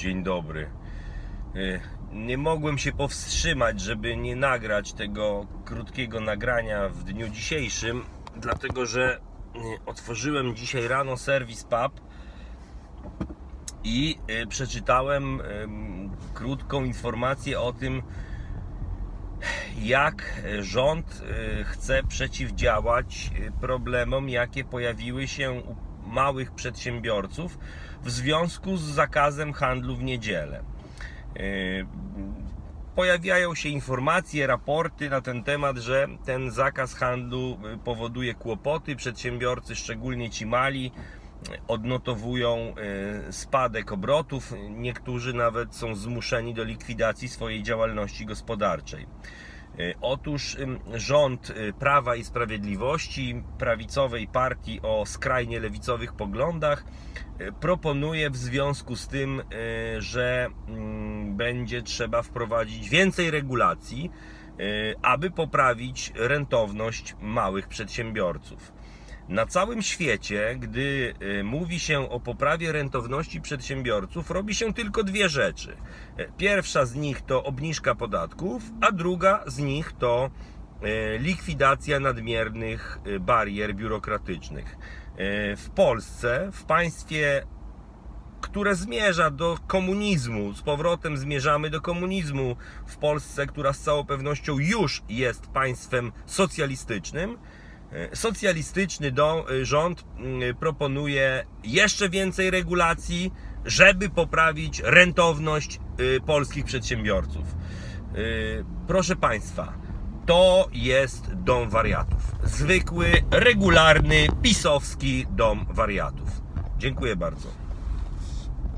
Dzień dobry. Y, Nie mogłem się powstrzymać, żeby nie nagrać tego krótkiego nagrania w dniu dzisiejszym, dlatego że y, otworzyłem dzisiaj rano serwis pub i y, przeczytałem krótką informację o tym, jak rząd chce przeciwdziałać problemom, jakie pojawiły się u małych przedsiębiorców w związku z zakazem handlu w niedzielę. Y, Pojawiają się informacje, raporty na ten temat, że ten zakaz handlu y, powoduje kłopoty. Przedsiębiorcy, szczególnie ci mali, odnotowują y, spadek obrotów. Niektórzy nawet są zmuszeni do likwidacji swojej działalności gospodarczej. Y, Otóż rząd y, Prawa i Sprawiedliwości, prawicowej partii o skrajnie lewicowych poglądach, y, proponuje w związku z tym, y, że mm, będzie trzeba wprowadzić więcej regulacji, aby poprawić rentowność małych przedsiębiorców. Na całym świecie, gdy y, mówi się o poprawie rentowności przedsiębiorców, robi się tylko dwie rzeczy. Y, Pierwsza z nich to obniżka podatków, a druga z nich to y, likwidacja nadmiernych y, barier biurokratycznych. W Polsce, w państwie które zmierza do komunizmu. Z powrotem zmierzamy do komunizmu w Polsce, która z całą pewnością już jest państwem socjalistycznym. E, Socjalistyczny e, rząd mm, proponuje jeszcze więcej regulacji, żeby poprawić rentowność e, polskich przedsiębiorców. E, Proszę Państwa, to jest dom wariatów. Zwykły, regularny, pisowski dom wariatów. Dziękuję bardzo.